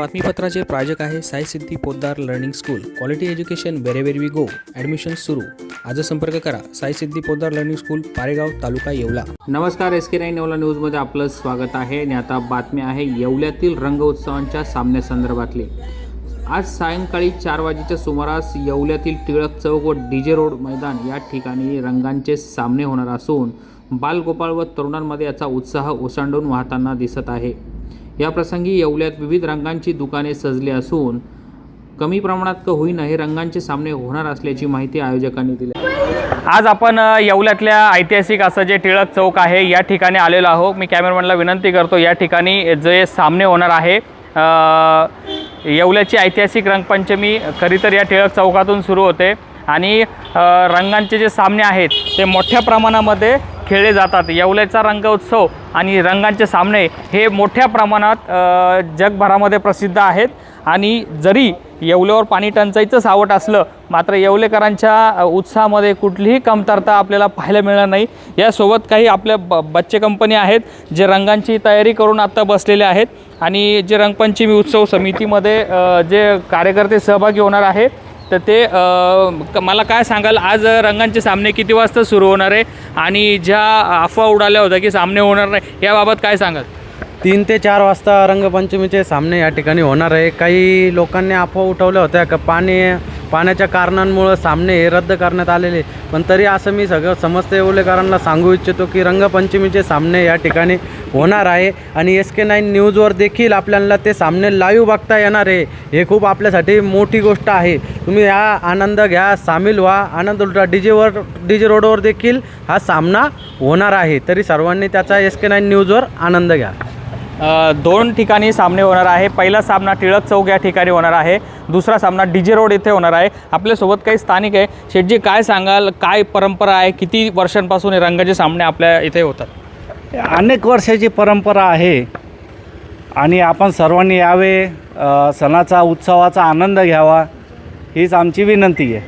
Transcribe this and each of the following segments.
बातमीपत्राचे प्रायोजक आहे Sai Siddhi Poddar learning school. Quality education wherever we go admission सुरू. आज संपर्क करा. Sai Siddhi Poddar learning school Paregaon taluka Yeola. नमस्कार एस के नाईन नवला न्यूजमध्ये आपलं स्वागत आहे. आणि आता बातमी आहे येवल्यातील रंगोत्सवांच्या सामन्यासंदर्भातली आज सायंकाळी चार वाजेच्या सुमारास येवल्यातील टिळक चौक व डीजे रोड मैदान या ठिकाणी रंगांचे सामने होणार असून बालगोपाळ व तरुणांमध्ये याचा उत्साह ओसांडून वाहताना दिसत आहे. याप्रसंगी येवल्यात विविध रंगांची दुकाने सजली असून कमी प्रमाणात का होईना हे रंगांचे सामने होणार असल्याची माहिती आयोजकांनी दिली. आज आपण येवल्यातल्या ऐतिहासिक असं जे टिळक चौक आहे या ठिकाणी आलेलो आहो मी कॅमेरामॅनला विनंती करतो या ठिकाणी जे सामने होणार आहे येवल्याची ऐतिहासिक रंगपंचमी खरी तर या टिळक चौकातून सुरू होते. आणि रंगांचे जे सामने आहेत ते मोठ्या प्रमाणामध्ये खेळले जातात. येवल्याचा रंगोत्सव आणि रंगांचे सामने हे मोठ्या प्रमाणात जगभरामध्ये प्रसिद्ध आहेत. आणि जरी येवल्यावर पाणी टंचाईचं सावट असलं मात्र येवलेकरांच्या उत्साहामध्ये कुठलीही कमतरता आपल्याला पाहायला मिळणार नाही. यासोबत काही आपल्या ब बच्चे कंपनी आहेत जे रंगांची तयारी करून आत्ता बसलेले आहेत. आणि जे रंगपंचमी उत्सव समितीमध्ये जे कार्यकर्ते सहभागी होणार आहेत तर ते क- मला काय सांगाल आज रंगांचे सामने किती वाजता सुरू होणार आहे आणि ज्या अफवा उडाल्या होत्या की सामने होणार नाही याबाबत काय सांगाल? तीन ते चार वाजता रंगपंचमीचे सामने या ठिकाणी होणार आहे. काही लोकांनी अफवा उठवल्या होत्या का? पाणी पाण्याच्या कारणांमुळं सामने हे रद्द करण्यात आलेले. पण तरी असं मी सगळं समस्त येवलेकरांना सांगू इच्छितो की रंगपंचमीचे सामने या ठिकाणी होणार आहे. आणि एस के नाईन न्यूजवर देखील आपल्याला ते सामने लाईव्ह बघता येणार आहे. हे खूप आपल्यासाठी मोठी गोष्ट आहे. तुम्ही हा आनंद घ्या सामील व्हा. आनंद उलटा डी जेवर डी जे रोडवर देखील हा सामना होणार आहे. तरी सर्वांनी त्याचा एस के नाईन न्यूजवर आनंद घ्या. दोन ठिकाणी सामने होणार आहे. पहिला सामना टिळक चौक या ठिकाणी होणार आहे. दुसरा सामना डीजे रोड येथे होणार आहे. आपल्यासोबत काही स्थानिक आहे. शेठजी काय सांगाल? काय परंपरा आहे? किती वर्षांपासून हे रंगाचे सामने आपल्या इथे होतात? अनेक वर्षाची परंपरा आहे. आणि आपण सर्वांनी यावे सणाचा उत्सवाचा आनंद घ्यावा हीच आमची विनंती आहे.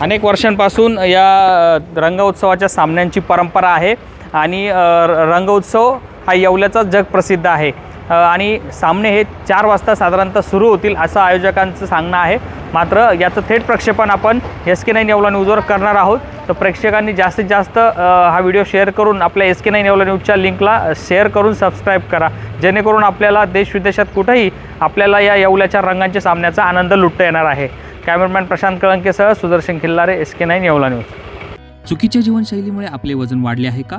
अनेक वर्षांपासून या अ, रंगोत्सवाच्या सामन्यांची परंपरा आहे. आणि अ, र- रंगोत्सव हा येवल्याचाच जगप्रसिद्ध आहे. आणि सामने हे चार वाजता साधारणतः सुरू होतील असं आयोजकांचं सांगणं आहे. मात्र याचं थेट प्रक्षेपण आपण एस के नाईन येवला न्यूजवर करणार आहोत. तर प्रेक्षकांनी जास्तीत जास्त हा व्हिडिओ शेअर करून आपल्या एस के नाईन येवला न्यूजच्या लिंकला शेअर करून सबस्क्राईब करा. जेणेकरून आपल्याला देश विदेशात कुठंही आपल्याला या येवल्याच्या रंगांच्या सामन्याचा आनंद लुटता येणार आहे. Cameraman Prashant कळंकेसह Sudarshan Khillare S K nine Yeola news. चुकीच्या जीवनशैलीमुळे आपले वजन वाढले आहे का?